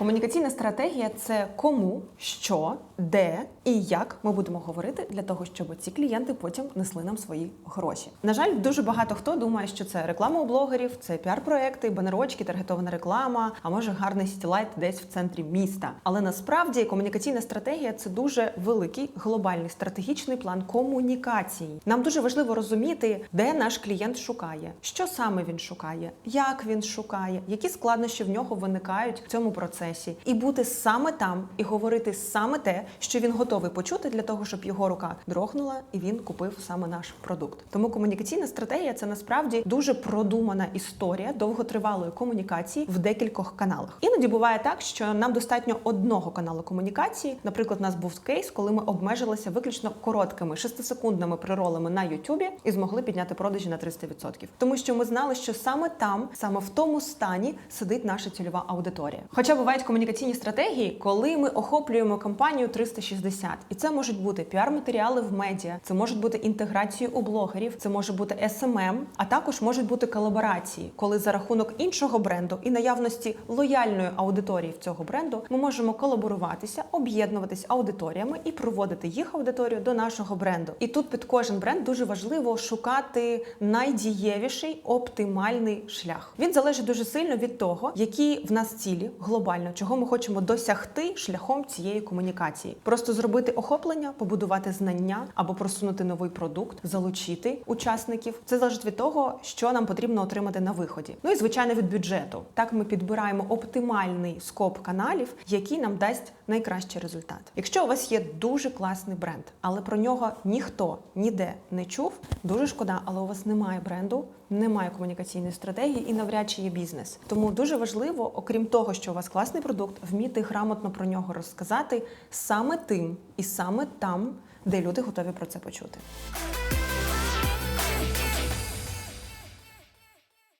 Комунікаційна стратегія це кому, що, де і як ми будемо говорити для того, щоб ці клієнти потім несли нам свої гроші. На жаль, дуже багато хто думає, що це реклама у блогерів, це піар-проекти, банерочки, таргетована реклама, а може гарний сітілайт десь в центрі міста. Але насправді комунікаційна стратегія це дуже великий глобальний стратегічний план комунікації. Нам дуже важливо розуміти, де наш клієнт шукає, що саме він шукає, як він шукає, які складнощі в нього виникають в цьому процесі, і бути саме там і говорити саме те, що він готовий почути для того, щоб його рука дрогнула і він купив саме наш продукт. Тому комунікаційна стратегія це насправді дуже продумана історія довготривалої комунікації в декількох каналах. Іноді буває так, що нам достатньо одного каналу комунікації. Наприклад, у нас був кейс, коли ми обмежилися виключно короткими шестисекундними приролами на Ютубі і змогли підняти продажі на 300%. Тому що ми знали, що саме там, саме в тому стані, сидить наша цільова аудиторія. Хоча бувають комунікаційні стратегії, коли ми охоплюємо кампанію 360. і це можуть бути піар-матеріали в медіа, це можуть бути інтеграції у блогерів, це може бути SMM, а також можуть бути колаборації, коли за рахунок іншого бренду і наявності лояльної аудиторії в цього бренду ми можемо колаборуватися, об'єднуватись аудиторіями і проводити їх аудиторію до нашого бренду. І тут під кожен бренд дуже важливо шукати найдієвіший оптимальний шлях. Він залежить дуже сильно від того, які в нас цілі глобально, чого ми хочемо досягти шляхом цієї комунікації. Просто зробити охоплення, побудувати знання або просунути новий продукт, залучити учасників. Це залежить від того, що нам потрібно отримати на виході. Ну і звичайно від бюджету. Так ми підбираємо оптимальний скоп каналів, який нам дасть найкращий результат. Якщо у вас є дуже класний бренд, але про нього ніхто ніде не чув, дуже шкода, але у вас немає бренду, немає комунікаційної стратегії і навряд чи є бізнес. Тому дуже важливо, окрім того, що у вас класний продукт, вміти грамотно про нього розказати саме тим і саме там, де люди готові про це почути.